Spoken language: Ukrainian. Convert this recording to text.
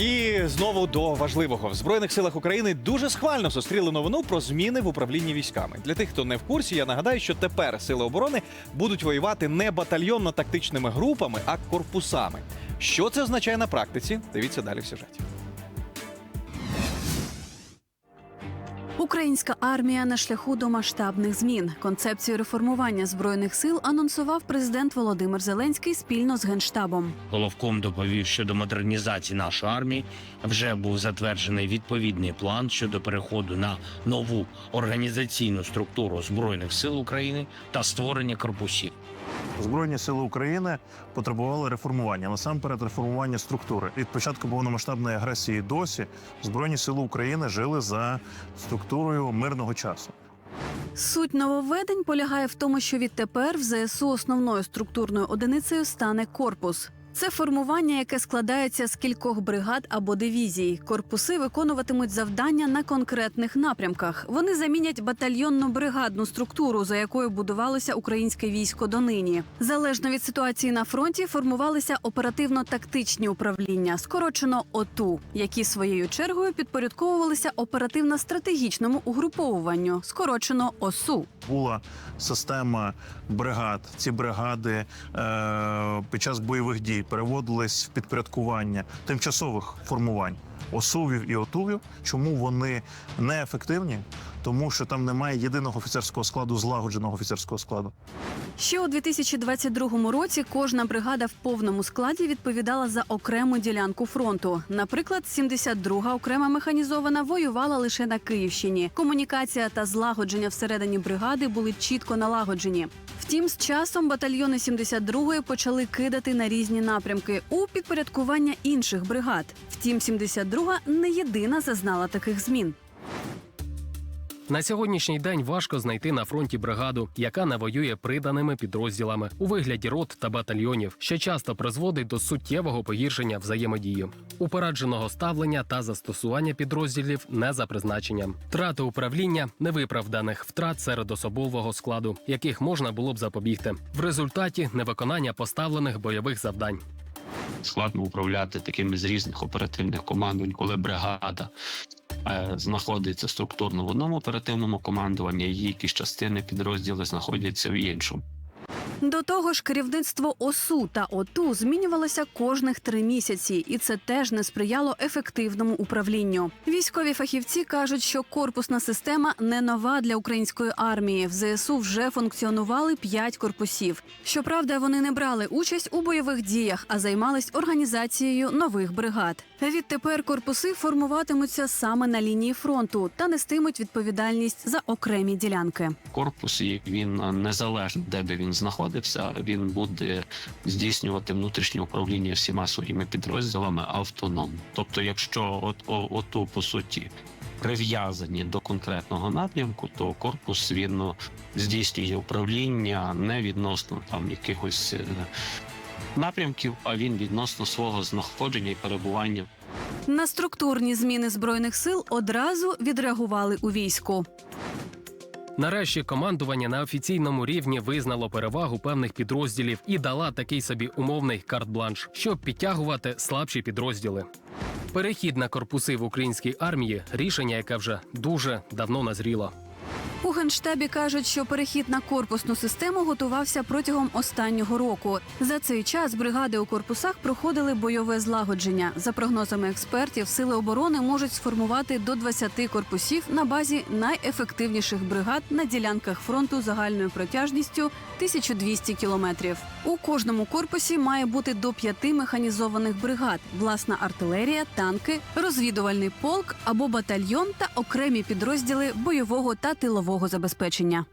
І знову до важливого в збройних силах України дуже схвально зустріли новину про зміни в управлінні військами. Для тих, хто не в курсі, я нагадаю, що тепер сили оборони будуть воювати не батальйонно-тактичними групами, а корпусами. Що це означає на практиці? Дивіться далі в сюжеті. Українська армія на шляху до масштабних змін. Концепцію реформування збройних сил анонсував президент Володимир Зеленський спільно з генштабом. Головком доповів, що до модернізації нашої армії вже був затверджений відповідний план щодо переходу на нову організаційну структуру збройних сил України та створення корпусів. Збройні сили України потребували реформування, насамперед реформування структури. Від початку повномасштабної агресії досі Збройні сили України жили за структурою мирного часу. Суть нововведень полягає в тому, що відтепер в ЗСУ основною структурною одиницею стане корпус. Це формування, яке складається з кількох бригад або дивізій. Корпуси виконуватимуть завдання на конкретних напрямках. Вони замінять батальйонну бригадну структуру, за якою будувалося українське військо донині. Залежно від ситуації на фронті формувалися оперативно-тактичні управління, скорочено ОТУ, які своєю чергою підпорядковувалися оперативно-стратегічному угруповуванню, скорочено ОСУ. Була система бригад. Ці бригади е, під час бойових дій переводились в підпорядкування тимчасових формувань ОСУВів і ОТУВів. Чому вони неефективні? Тому що там немає єдиного офіцерського складу, злагодженого офіцерського складу. Ще у 2022 році кожна бригада в повному складі відповідала за окрему ділянку фронту. Наприклад, 72-га окрема механізована воювала лише на Київщині. Комунікація та злагодження всередині бригади були чітко налагоджені. Втім, з часом батальйони 72-ї почали кидати на різні напрямки у підпорядкування інших бригад. Втім, 72-га не єдина зазнала таких змін. На сьогоднішній день важко знайти на фронті бригаду, яка не воює приданими підрозділами у вигляді рот та батальйонів, що часто призводить до суттєвого погіршення взаємодії, упередженого ставлення та застосування підрозділів не за призначенням, втрати управління, невиправданих втрат серед особового складу, яких можна було б запобігти, в результаті невиконання поставлених бойових завдань. Складно управляти такими з різних оперативних командувань, коли бригада е, знаходиться структурно в одному оперативному командуванні, її якісь частини підрозділи знаходяться в іншому. До того ж, керівництво ОСУ та ОТУ змінювалося кожних три місяці, і це теж не сприяло ефективному управлінню. Військові фахівці кажуть, що корпусна система не нова для української армії. В ЗСУ вже функціонували п'ять корпусів. Щоправда, вони не брали участь у бойових діях, а займались організацією нових бригад. Відтепер корпуси формуватимуться саме на лінії фронту та нестимуть відповідальність за окремі ділянки. Корпус він е, незалежно, де би він знаходився, він буде здійснювати внутрішнє управління всіма своїми підрозділами автономно. Тобто, якщо от ОТУ по суті прив'язані до конкретного напрямку, то корпус він ну, здійснює управління не відносно там якихось е, напрямків, а він відносно свого знаходження і перебування На структурні зміни збройних сил одразу відреагували у війську. Нарешті командування на офіційному рівні визнало перевагу певних підрозділів і дала такий собі умовний карт-бланш, щоб підтягувати слабші підрозділи. Перехід на корпуси в українській армії рішення, яке вже дуже давно назріло. У генштабі кажуть, що перехід на корпусну систему готувався протягом останнього року. За цей час бригади у корпусах проходили бойове злагодження. За прогнозами експертів, сили оборони можуть сформувати до 20 корпусів на базі найефективніших бригад на ділянках фронту загальною протяжністю 1200 кілометрів. У кожному корпусі має бути до п'яти механізованих бригад, власна артилерія, танки, розвідувальний полк або батальйон та окремі підрозділи бойового та тилового забезпечення.